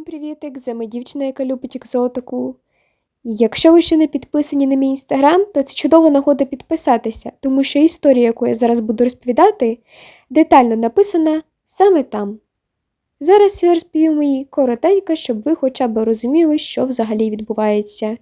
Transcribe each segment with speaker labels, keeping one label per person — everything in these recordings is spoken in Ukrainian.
Speaker 1: Всім привітик! З вами дівчина, яка любить екзотику. Якщо ви ще не підписані на мій інстаграм, то це чудова нагода підписатися, тому що історія, яку я зараз буду розповідати, детально написана саме там. Зараз я розповім її коротенько, щоб ви хоча б розуміли, що взагалі відбувається.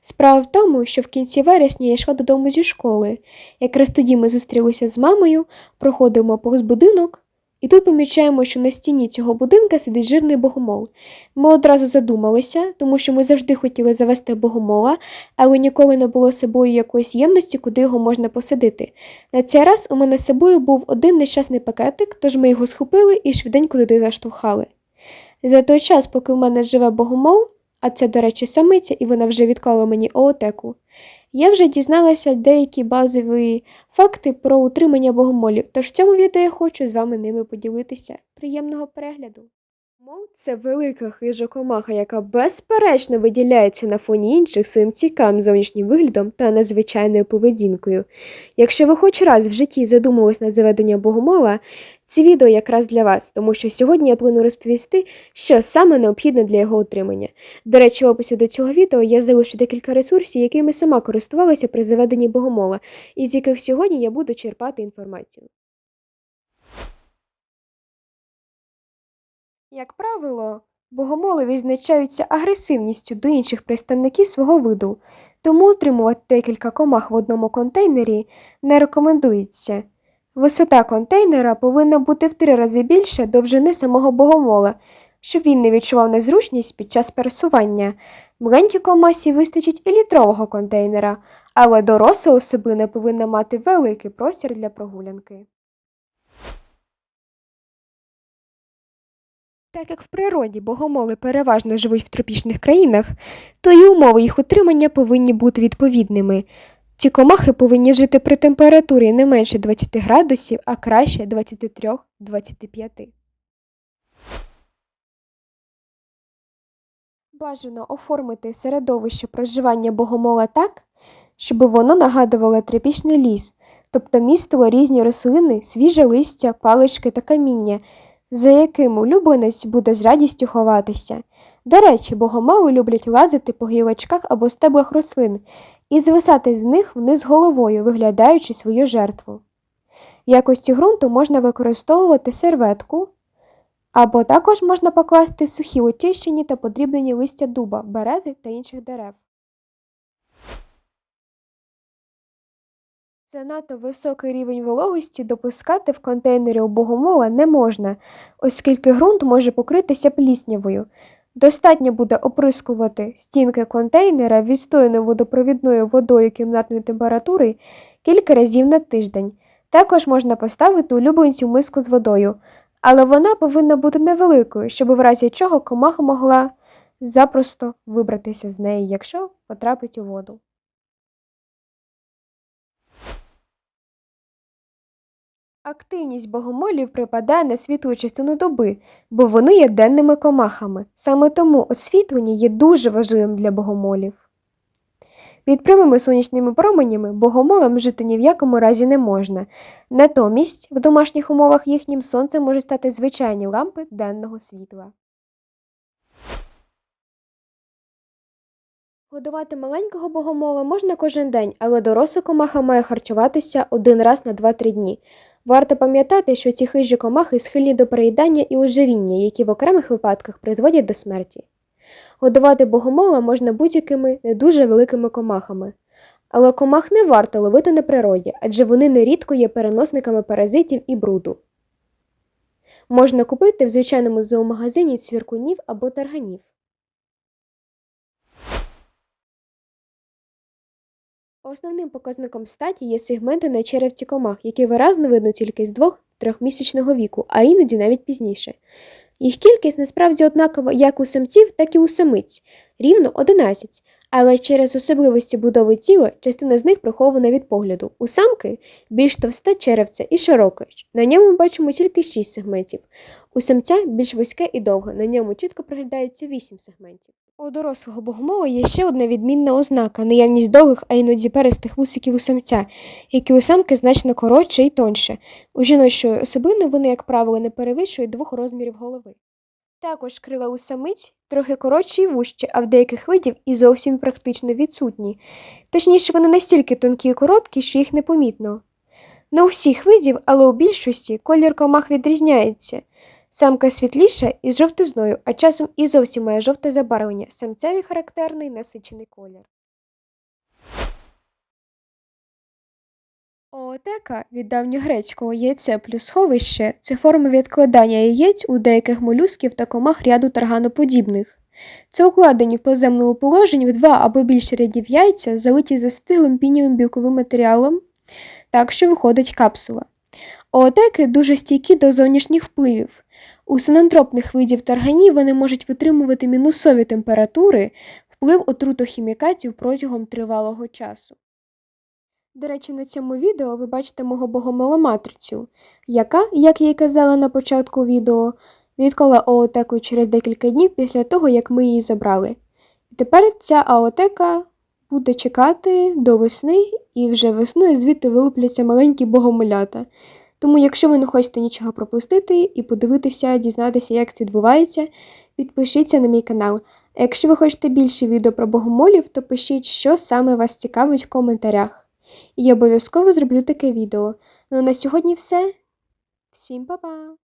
Speaker 1: Справа в тому, що в кінці вересня я йшла додому зі школи. Якраз тоді ми зустрілися з мамою, проходимо повз будинок, і тут помічаємо, що на стіні цього будинка сидить жирний богомол. Ми одразу задумалися, тому що ми завжди хотіли завести богомола, але ніколи не було з собою якоїсь ємності, куди його можна посадити. На цей раз у мене з собою був один нещасний пакетик, тож ми його схопили і швиденько туди заштовхали. За той час, поки в мене живе богомол, а це, до речі, самиця, і вона вже відклала мені оотеку, я вже дізналася деякі базові факти про утримання богомолів, тож в цьому відео я хочу з вами ними поділитися. Приємного перегляду! Мол, це велика хижа комаха, яка безперечно виділяється на фоні інших своїм цікавим зовнішнім виглядом та незвичайною поведінкою. Якщо ви хоч раз в житті задумались над заведенням богомола, це відео якраз для вас, тому що сьогодні я планую розповісти, що саме необхідно для його утримання. До речі, в описі до цього відео я залишу декілька ресурсів, якими сама користувалася при заведенні богомола, із яких сьогодні я буду черпати інформацію. Як правило, богомоли відзначаються агресивністю до інших представників свого виду, тому утримувати декілька комах в одному контейнері не рекомендується. Висота контейнера повинна бути в три рази більше довжини самого богомола, щоб він не відчував незручність під час пересування. Маленькій комасі вистачить і літрового контейнера, але доросла особина повинна мати великий простір для прогулянки. Так як в природі богомоли переважно живуть в тропічних країнах, то і умови їх утримання повинні бути відповідними. Ці комахи повинні жити при температурі не менше 20 градусів, а краще 23-25. Бажано оформити середовище проживання богомола так, щоб воно нагадувало тропічний ліс, тобто містило різні рослини, свіже листя, палички та каміння, за яким улюбленець буде з радістю ховатися. До речі, богомоли люблять лазити по гілочках або стеблах рослин і звисати з них вниз головою, виглядаючи свою жертву. В якості ґрунту можна використовувати серветку, або також можна покласти сухі очищені та подрібнені листя дуба, берези та інших дерев. Занадто високий рівень вологості допускати в контейнері у богомола не можна, оскільки ґрунт може покритися пліснявою. Достатньо буде оприскувати стінки контейнера відстояною водопровідною водою кімнатної температури кілька разів на тиждень. Також можна поставити улюбленцю миску з водою, але вона повинна бути невеликою, щоб в разі чого комаха могла запросто вибратися з неї, якщо потрапить у воду. Активність богомолів припадає на світлу частину доби, бо вони є денними комахами. Саме тому освітлення є дуже важливим для богомолів. Під прямими сонячними променями богомолам жити ні в якому разі не можна. Натомість в домашніх умовах їхнім сонцем можуть стати звичайні лампи денного світла. Годувати маленького богомола можна кожен день, але доросла комаха має харчуватися один раз на 2-3 дні. Варто пам'ятати, що ці хижі комахи схильні до переїдання і ожиріння, які в окремих випадках призводять до смерті. Годувати богомола можна будь-якими не дуже великими комахами. Але комах не варто ловити на природі, адже вони нерідко є переносниками паразитів і бруду. Можна купити в звичайному зоомагазині цвіркунів або тарганів. Основним показником статі є сегменти на черевці комах, які виразно видно тільки з 2-3 місячного віку, а іноді навіть пізніше. Їх кількість насправді однакова як у самців, так і у самиць рівно 11, але через особливості будови тіла частина з них прихована від погляду. У самки більш товсте черевце і широке. На ньому ми бачимо тільки 6 сегментів. У самця більш вузьке і довге, на ньому чітко проглядається 8 сегментів. У дорослого богомола є ще одна відмінна ознака наявність довгих, а іноді перистих вусиків у самця, які у самки значно коротше і тонше. У жіночої особини вони, як правило, не перевищують двох розмірів голови. Також крила у самиць трохи коротші і вужчі, а в деяких видів і зовсім практично відсутні. Точніше, вони настільки тонкі і короткі, що їх непомітно. Не у всіх видів, але у більшості колір комах відрізняється. Самка світліша із жовтизною, а часом і зовсім має жовте забарвлення, самцеві характерний насичений колір. Оотека від давньогрецького яйце плюс сховище це форма відкладання яєць у деяких молюсків та комах ряду тарганоподібних. Це укладені в поземному положенні в два або більше рядів яйця, залиті застиглим пінівим білковим матеріалом, так що виходить капсула. Оотеки дуже стійкі до зовнішніх впливів. У синантропних видів тарганів вони можуть витримувати мінусові температури, вплив отрутохімікатів протягом тривалого часу. До речі, на цьому відео ви бачите мого богомоломатрицю, яка, як я й казала на початку відео, відкола оотеку через декілька днів після того, як ми її забрали. І тепер ця аотека буде чекати до весни, і вже весною звідти вилупляться маленькі богомолята. Тому, якщо ви не хочете нічого пропустити і подивитися, дізнатися, як це відбувається, підпишіться на мій канал. А якщо ви хочете більше відео про богомолів, то пишіть, що саме вас цікавить в коментарях. І обов'язково зроблю таке відео. Ну на сьогодні все. Всім па-па!